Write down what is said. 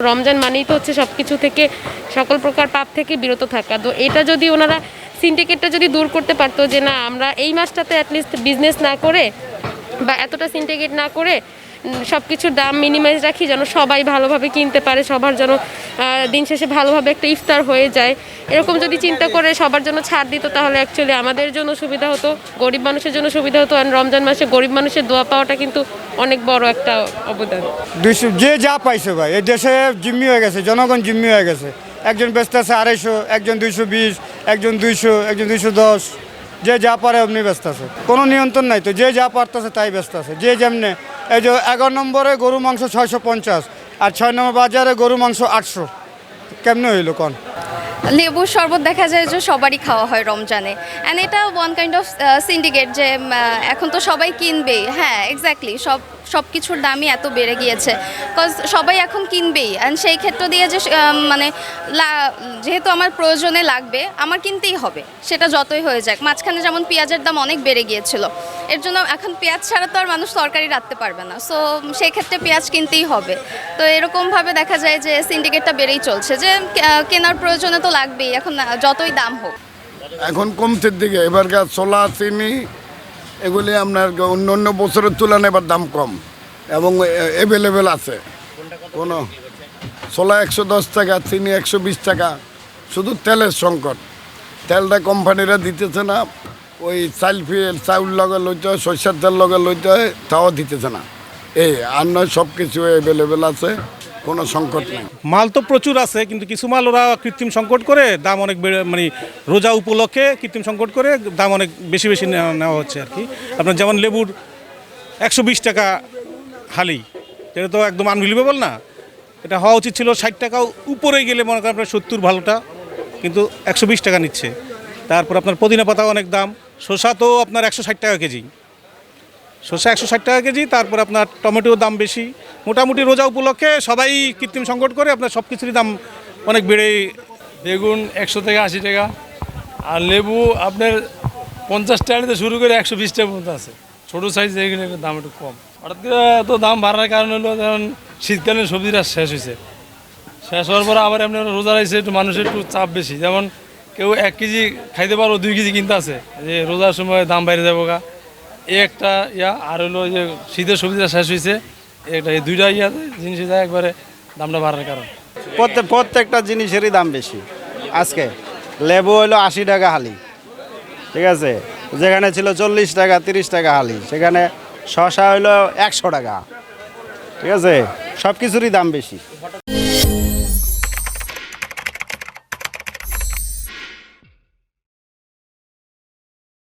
রমজান মানেই তো হচ্ছে সব কিছু থেকে, সকল প্রকার পাপ থেকে বিরত থাকা। তো এটা যদি ওনারা সিন্ডিকেটটা যদি দূর করতে পারতো যে না, আমরা এই মাসটাতে অ্যাটলিস্ট বিজনেস না করে বা এতটা সিন্ডিকেট না করে সব কিছুর দাম মিনিমাইজ রাখি যেন সবাই ভালোভাবে কিনতে পারে, সবার যেন দিন শেষে ভালোভাবে একটা ইফতার হয়ে যায়। এরকম যদি চিন্তা করে সবার জন্য ছাড় দিত তাহলে অ্যাকচুয়ালি আমাদের জন্য সুবিধা হতো, গরিব মানুষের জন্য সুবিধা হতো আর রমজান মাসে গরিব মানুষের দোয়া পাওয়াটা কিন্তু অনেক বড় একটা অবদান। যে যা পাইছে ভাই, এই দেশে জিম্মি হয়ে গেছে, জনগণ জিম্মি হয়ে গেছে। একজন ব্যস্ত আছে আড়াইশো, একজন দুইশো বিশ, একজন দুইশো একজন দুইশো দশ। যে যা পারে অমনি ব্যস্ত আছে। কোনো নিয়ন্ত্রণ নাই তো, যে যা পারতেছে তাই ব্যস্ত আছে। যে যেমনে, এই যে এগারো নম্বরে গরু মাংস ছয়শো পঞ্চাশ, আর ছয় নম্বর বাজারে গরু মাংস আটশো। কেমনি হইল কোন? লেবুর শরবত দেখা যায় যে সবারই খাওয়া হয় রমজানে। অ্যান্ড এটা ওয়ান কাইন্ড অফ সিন্ডিকেট যে এখন তো সবাই কিনবেই। হ্যাঁ এক্স্যাক্টলি সব সব কিছুর দামই এত বেড়ে গিয়েছে। বিকজ সবাই এখন কিনবেই। অ্যান্ড সেই ক্ষেত্র দিয়ে যে মানে যেহেতু আমার প্রয়োজনে লাগবে, আমার কিনতেই হবে। সেটা যতই হয়ে যাক। মাঝখানে যেমন পেঁয়াজের দাম অনেক বেড়ে গিয়েছিল। এর জন্য এখন পেঁয়াজ ছাড়া তো আর মানুষ তরকারি রাখতে পারবে না। সো সেই ক্ষেত্রে পেঁয়াজ কিনতেই হবে। তো এরকমভাবে দেখা যায় যে সিন্ডিকেটটা বেড়েই চলছে। যে কেনার প্রয়োজনে তো লাগবেই, এখন যতই দাম হোক। এখন কমতির দিকে, এবারকার ছোলা, চিনি, এগুলি আপনার অন্য অন্য বছরের তুলনায় এবার দাম কম এবং অ্যাভেলেবেল আছে। কোনো ছোলা একশো দশ টাকা, চিনি একশো বিশ টাকা, শুধু তেলের সংকট। তেলটা কোম্পানিরা দিতেছে না, ওই চাল ফিল চাউল লগে লইতে হয়, সরষের তেল লগে লইতে হয়, তাও দিতেছে না। এই, আর নয় সব কিছু অ্যাভেলেবেল আছে। কোনো সংকট নেই। মাল তো প্রচুর আছে, কিন্তু কিছু মাল ওরা কৃত্রিম সংকট করে, দাম অনেক বেড়ে মানে রোজা উপলক্ষে কৃত্রিম সংকট করে দাম অনেক বেশি বেশি নেওয়া হচ্ছে আর কি। আপনার যেমন লেবুর একশো বিশ টাকা হালি, এটা তো একদম আনবিলিভেবল না। এটা হওয়া উচিত ছিল ষাট টাকা উপরে গেলে মনে করেন আপনার সত্তর ভালোটা, কিন্তু একশো বিশ টাকা নিচ্ছে। তারপর আপনার পুদিনা পাতা অনেক দাম, শসা তো আপনার একশো ষাট টাকা কেজি। শসা একশো ষাট টাকা কেজি, তারপর আপনার টমেটোর দাম বেশি। মোটামুটি রোজা উপলক্ষে সবাই কৃত্রিম সংকট করে আপনার সব কিছুরই দাম অনেক বেড়ে বেগুন একশো থেকে আশি টাকা, আর লেবু আপনার পঞ্চাশ টাকা থেকে শুরু করে একশো বিশ টাকা পর্যন্ত আছে। ছোটো সাইজ এগুলো দাম একটু কম। হঠাৎ করে এত দাম বাড়ার কারণ হলো যেমন শীতকালীন সবজিটা শেষ হয়েছে। শেষ হওয়ার পরে আবার আপনার রোজা রয়েছে, একটু মানুষের একটু চাপ বেশি। যেমন কেউ এক কেজি খাইতে পারো, দুই কেজি কিনতে আছে। যে রোজার সময় দাম বাইরে যাব গা। একটা ইয়া, আর হলো যে শীতের সবজিটা শেষ হয়েছে। একটা এই দুইটা ইয়া জিনিস একবারে দামটা বাড়ার কারণ। প্রত্যেক প্রত্যেকটা জিনিসেরই দাম বেশি। আজকে লেবু হলো আশি টাকা হালি, ঠিক আছে? যেখানে ছিল চল্লিশ টাকা, তিরিশ টাকা হালি, সেখানে শশা হলো একশো টাকা, ঠিক আছে? সব কিছুরই দাম বেশি।